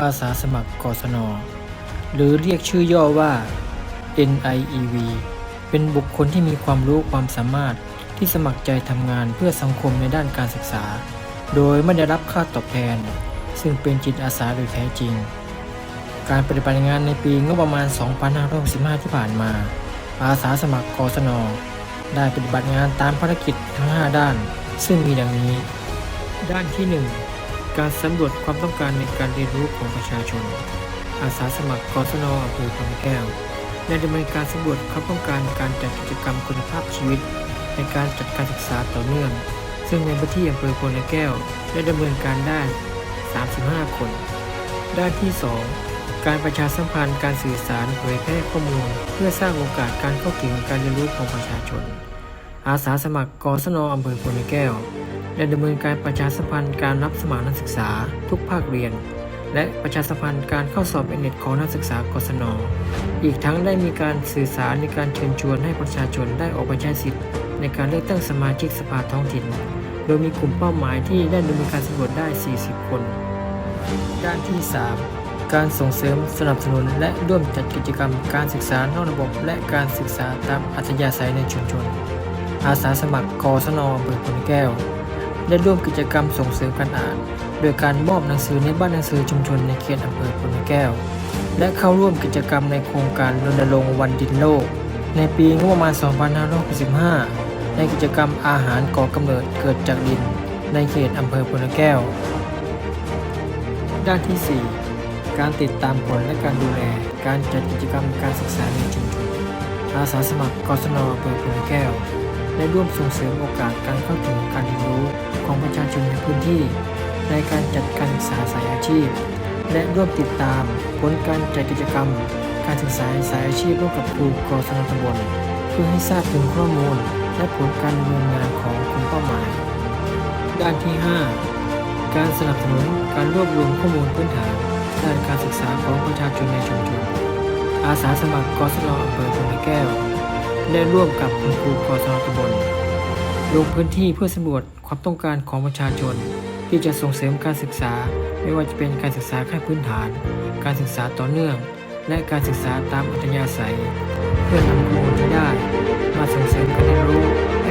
อาสาสมัครกศน หรือเรียกชื่อย่อว่า NIEV เป็นบุคคลที่มีความรู้ความสามารถที่สมัครใจทำงานเพื่อสังคมในด้านการศึกษา โดยไม่ได้รับค่าตอบแทน ซึ่งเป็นจิตอาสาโดยแท้จริง การปฏิบัติงานในปีงบประมาณ 2565 ที่ผ่านมา อาสาสมัครกศน ได้ปฏิบัติงานตามภารกิจทั้ง 5 ด้าน ซึ่งมีดังนี้ ด้านที่ 1 การสำรวจความต้องการในการเรียนรู้ของประชาชน อาสาสมัครกศนอำเภอพนแก้วได้ดำเนินการสำรวจความต้องการการจัดกิจกรรมคุณภาพชีวิต ในการจัดการศึกษาต่อเนื่อง ซึ่งในพื้นที่อำเภอพนแก้ว ได้ดำเนินการได้ 35 คน ด้านที่ 2 การประชาสัมพันธ์การสื่อสารเผยแพร่ข้อมูล เพื่อสร้างโอกาสการเข้าถึงการเรียนรู้ของประชาชน อาสาสมัครกศนอำเภอพลแก้ว ได้ดำเนินการประชาสัมพันธ์การรับสมัครนักศึกษาทุกภาคเรียน และประชาสัมพันธ์การเข้าสอบเอเน็ตของนักศึกษากศน อีกทั้งได้มีการสื่อสารในการเชิญชวนให้ประชาชนได้ออกไปใช้สิทธิ์ ในการเลือกตั้งสมาชิกสภาท้องถิ่น โดยมีกลุ่มเป้าหมายที่ได้ดำเนินการสำรวจได้ 40 คน ด้านที่ 3 การส่งเสริมสนับสนุนและร่วมจัดกิจกรรม การศึกษานอกระบบ และการศึกษาตามอัธยาศัยในชุมชนอาสาสมัครกศนอำเภอพลแก้ว ได้ร่วมกิจกรรมส่งเสริมการอ่าน โดยการมอบหนังสือในบ้านหนังสือชุมชนในเขตอำเภอพลแก้ว และเข้าร่วมกิจกรรมในโครงการรณรงค์วันดินโลก ในปีงบประมาณ 2565 ในกิจกรรมอาหารก่อกำเนิดเกิดจากดิน ในเขตอำเภอพลแก้ว ด้านที่ 4 การติดตามผลและการดูแล การจัดกิจกรรมการศึกษาในชุมชนอาสาสมัครกศนอำเภอพลแก้ว ได้ร่วมส่งเสริมโอกาสการเข้าถึงการเรียนรู้ของประชาชนในพื้นที่ ในการจัดการศึกษาสายอาชีพ และร่วมติดตามผลการจัดกิจกรรม การศึกษาสายอาชีพร่วมกับครูกศนตำบลเพื่อให้ทราบถึงข้อมูล และผลการดำเนินงานของกลุ่มเป้าหมาย ด้านที่ 5 การสนับสนุนการรวบรวมข้อมูลพื้นฐานด้านการศึกษาของประชาชนในชุมชนอาสาสมัครกศนอำเภอพลแก้ว ได้ร่วมกับคุณครูกศนตำบลลงพื้นที่เพื่อสำรวจความต้องการของประชาชน ที่จะส่งเสริมการศึกษา ไม่ว่าจะเป็นการศึกษาขั้นพื้นฐาน การศึกษาต่อเนื่อง และการศึกษาตามอัธยาศัย เพื่อนำข้อมูลที่ได้ มาส่งเสริมการเรียนรู้ให้